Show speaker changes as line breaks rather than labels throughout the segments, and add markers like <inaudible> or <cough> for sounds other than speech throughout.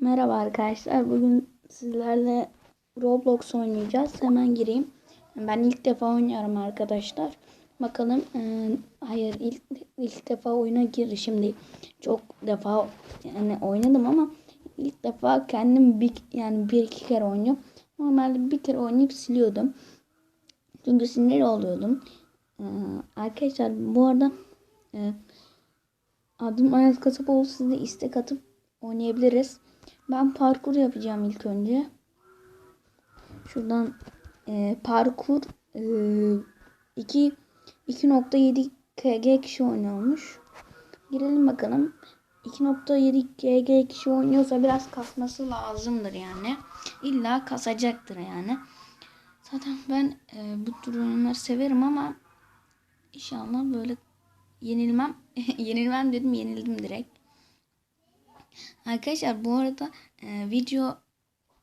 Merhaba arkadaşlar. Bugün sizlerle Roblox oynayacağız. Hemen gireyim. Ben ilk defa oynuyorum arkadaşlar. Bakalım. e, hayır ilk ilk defa oyuna girişim değil. Çok defa yani oynadım ama ilk defa kendim bir yani bir iki kere oynuyorum. Normalde bir kere oynayıp siliyordum. Çünkü sinir oluyordum. E, arkadaşlar bu arada e, adım Ayaz Kasapoğlu siz de istek atıp oynayabiliriz. Ben parkur yapacağım ilk önce. Şuradan e, parkur e, 2 2.7 KG kişi oynuyormuş. Girelim bakalım. 2.7 KG kişi oynuyorsa biraz kasması lazımdır yani. İlla kasacaktır yani. Zaten ben e, bu tür oyunları severim ama inşallah böyle yenilmem. <laughs> yenilmem dedim yenildim direkt. Arkadaşlar bu arada e, video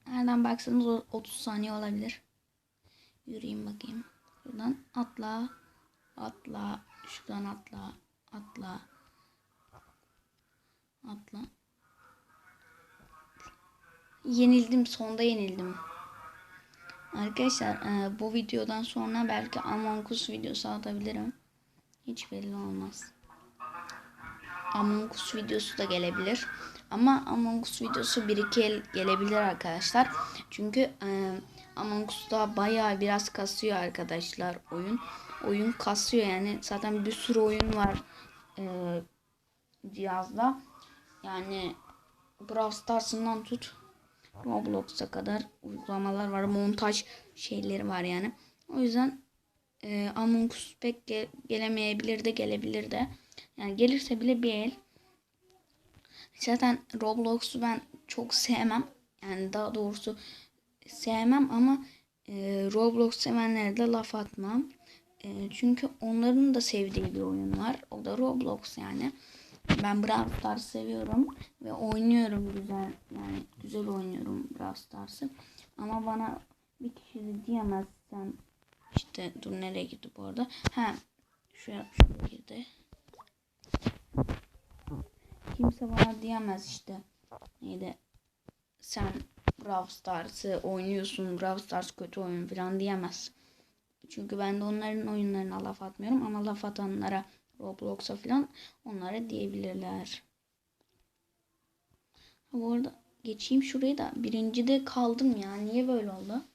nereden baksanız o 30 saniye olabilir. Yürüyeyim bakayım. Şuradan atla. Atla. Şuradan atla. Atla. Atla. Yenildim. Sonda yenildim. Arkadaşlar e, bu videodan sonra belki Among Us videosu atabilirim. Hiç belli olmaz. Among Us videosu da gelebilir. Ama Among Us videosu bir iki el gelebilir arkadaşlar. Çünkü e, Among Us'ta bayağı biraz kasıyor arkadaşlar oyun. Oyun kasıyor yani zaten bir sürü oyun var e, cihazda. Yani Brawl Stars'ından tut Roblox'a kadar uygulamalar var. Montaj şeyleri var yani. O yüzden e, Among Us pek ge- gelemeyebilir de gelebilir de. Yani gelirse bile bir el. Zaten Roblox'u ben çok sevmem. Yani daha doğrusu sevmem ama e, Roblox sevenlere de laf atmam. E, çünkü onların da sevdiği bir oyun var. O da Roblox yani. Ben Brawl Stars seviyorum ve oynuyorum güzel. Yani güzel oynuyorum Brawl Stars'ı. Ama bana bir kişi de diyemezsen işte dur nereye gitti bu arada. Ha şuraya, şuraya girdi. Kimse bana diyemez işte. Neydi? Sen Brawl Stars'ı oynuyorsun. Brawl Stars kötü oyun falan diyemez. Çünkü ben de onların oyunlarına laf atmıyorum ama laf atanlara Roblox'a falan onlara diyebilirler. Bu arada geçeyim şurayı da birincide kaldım ya. Niye böyle oldu?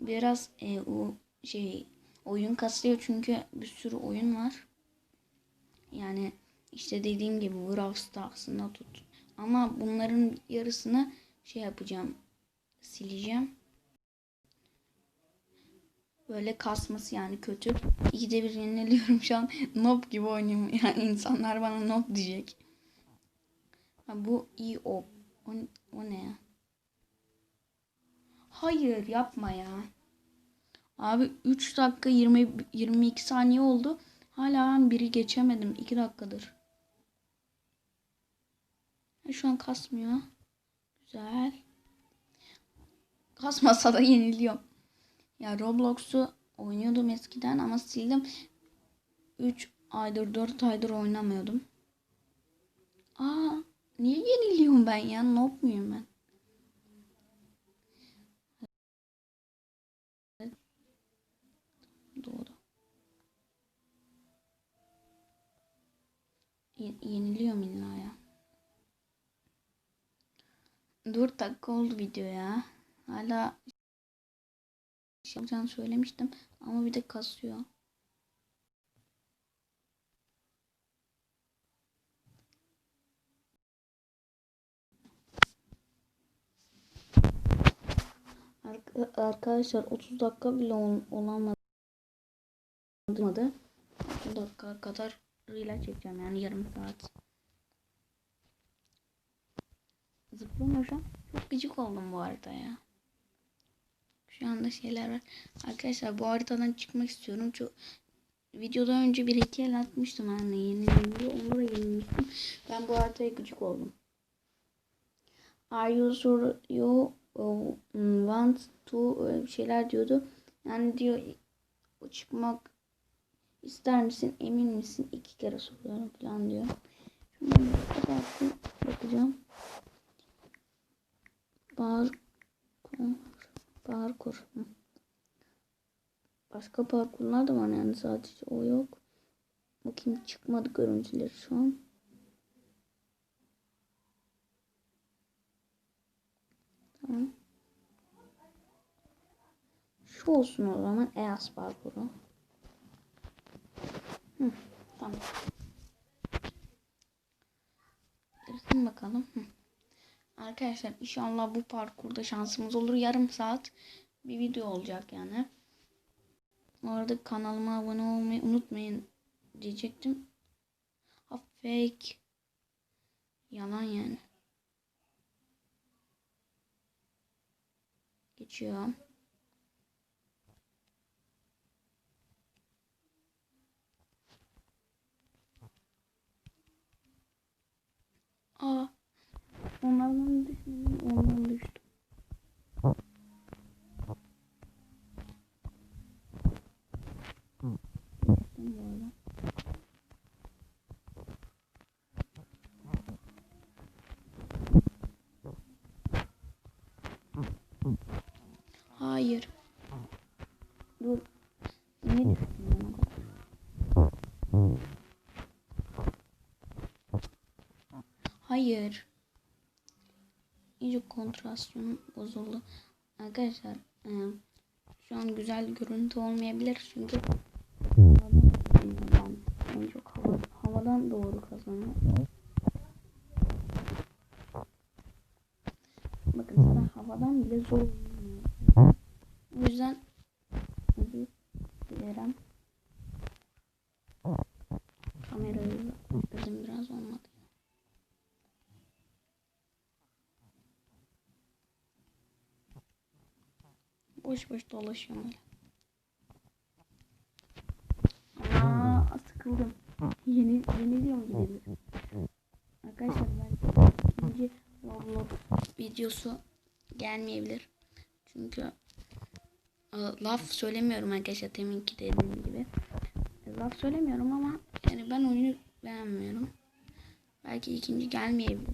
Biraz e, o şey oyun kasıyor çünkü bir sürü oyun var. Yani işte dediğim gibi Brawl Stars'ında tut. Ama bunların yarısını şey yapacağım. Sileceğim. Böyle kasması yani kötü. İkide bir yeniliyorum şu an. <laughs> Noob gibi oynuyorum. Yani insanlar bana noob diyecek. Ha, bu iyi o. O, o ne ya? Hayır yapma ya. Abi 3 dakika 20 22 saniye oldu. Hala ben biri geçemedim. 2 dakikadır. Şu an kasmıyor. Güzel. Kasmasa da yeniliyorum. Ya Roblox'u oynuyordum eskiden ama sildim. 3 aydır 4 aydır oynamıyordum. Aa, niye yeniliyorum ben ya? Noob muyum ben? Doğru. Ye- yeniliyorum illa ya. 4 dakika oldu video ya. Hala şey yapacağını söylemiştim ama bir de kasıyor. Arka- Arkadaşlar 30 dakika bile ol olamadı. 30 dakika kadar ile çekeceğim yani yarım saat. Zıplama şu an. Çok gıcık oldum bu arada ya. Şu anda şeyler var. Arkadaşlar bu haritadan çıkmak istiyorum. Çok videodan önce bir iki atmıştım anne yeni video. Onu da yenilmiştim. Ben bu haritaya gıcık oldum. Are you sure you uh, want to bir şeyler diyordu. Yani diyor çıkmak ister misin emin misin iki kere soruyorum falan diyor. Bir bakacağım. Parkur. Parkur. Başka parkurlar da var yani sadece o yok. Bakayım çıkmadı görüntüleri şu an. Tamam. Şu olsun o zaman EAS parkuru. Hı, tamam. Girsin bakalım. Hı. Arkadaşlar inşallah bu parkurda şansımız olur. Yarım saat bir video olacak yani. Bu arada kanalıma abone olmayı unutmayın diyecektim. Ha fake. Yalan yani. Geçiyor. Aa. Onlardan düşmedim. Ondan düştüm. Düştüm bu arada. Hayır. Dur. Niye düştüm ben o kadar? Hayır. İyice kontrasyonum bozuldu. Arkadaşlar e, şu an güzel görüntü olmayabilir çünkü havadan, en çok hava, havadan doğru kazanıyor. Bakın havadan bile zor. O yüzden Boş boş dolaşıyorum öyle. Aa, sıkıldım. Yeni yeni diyorum gidelim. Arkadaşlar ben ikinci Roblox videosu gelmeyebilir. Çünkü e, laf söylemiyorum arkadaşlar deminki dediğim gibi. E, Laf söylemiyorum ama yani ben oyunu beğenmiyorum. Belki ikinci gelmeyebilir.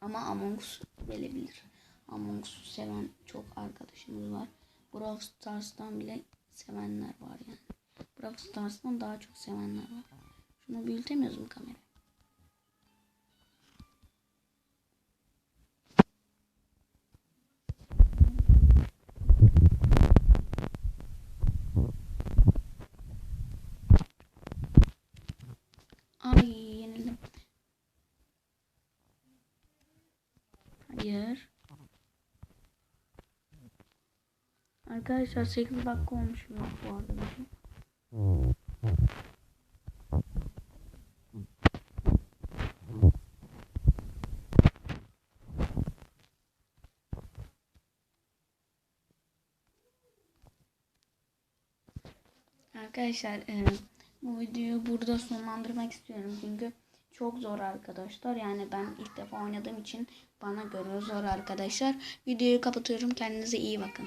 Ama Among Us gelebilir. Among Us'u seven çok arkadaşımız var. Brawl Stars'tan bile sevenler var yani. Brawl Stars'tan daha çok sevenler var. Şunu büyütemiyoruz mu kamera? Ay yenildim. Hayır. Arkadaşlar 8 dakika olmuş bu arada. Arkadaşlar e, bu videoyu burada sonlandırmak istiyorum çünkü çok zor arkadaşlar. Yani ben ilk defa oynadığım için bana göre zor arkadaşlar. Videoyu kapatıyorum. Kendinize iyi bakın.